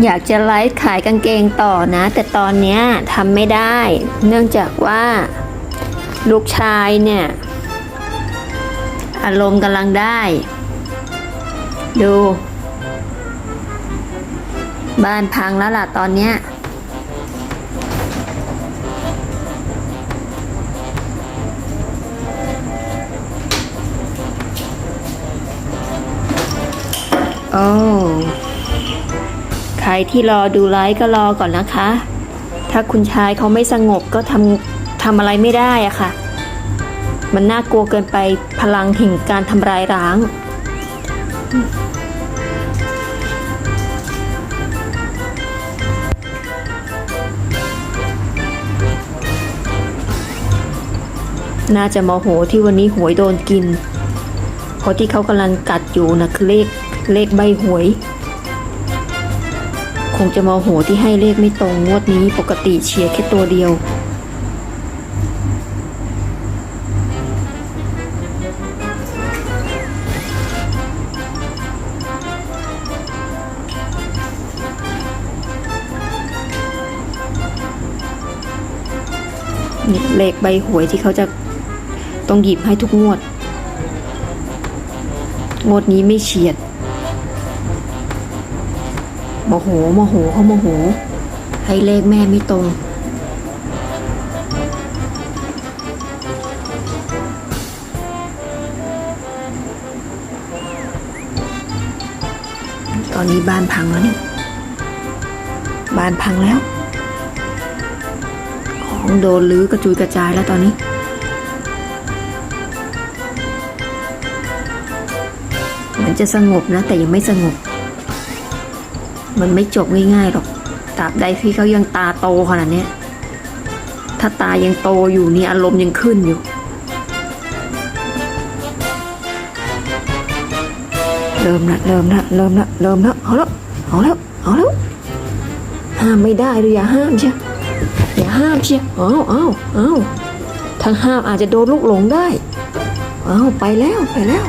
อยากจะไลฟ์ขายกางเกงต่อนะ แต่ตอนนี้ทำไม่ได้ เนื่องจากว่าลูกชายเนี่ย อารมณ์กำลังได้ ดู บ้านพังแล้วล่ะตอนเนี้ยโอ้ รที่รอดูไลฟ์ก็รอก่อนนะคะ ถ้าคุณชายเขาไม่สงบก็ทำทำอะไรไม่ได้อะค่ะ มันน่ากลัวเกินไปพลังแห่งการทำลายร้างน่าจะโมโหที่วันนี้หวยโดนกิน เพราะที่เขากำลังกัดอยู่นะคือเลขเลขใบหวย งจะโมโหที่ให้เลขไม่ตรงงวดนี้ปกติเฉียร์แค่ตัวเดียว เลขใบหวยที่เขาจะต้องหยิบให้ทุกงวด งวดนี้ไม่เฉียด โมโหโมโหเขาโมโห ให้เลขแม่ไม่ตรง ตอนนี้บ้านพังแล้วนี่บ้านพังแล้ว ของโดนลื้อกระจุยกระจายแล้วตอนนี้มันจะสงบนะ แต่ยังไม่สงบ มันไม่จบง่ายๆหรอกตราบใดที่เขายังตาโตขนาดนี้ถ้าตายังโตอยู่นี่อารมณ์ยังขึ้นอยู่ เริ่มละเริ่มละเริ่มละเริ่มละเอาแล้วเอาแล้วเอาแล้วห้ามไม่ได้เลยอย่าห้ามเชียอย่าห้ามเชียเอาเอาเอาทางห้ามอาจจะโดนลูกหลงได้เอาไปแล้วไปแล้ว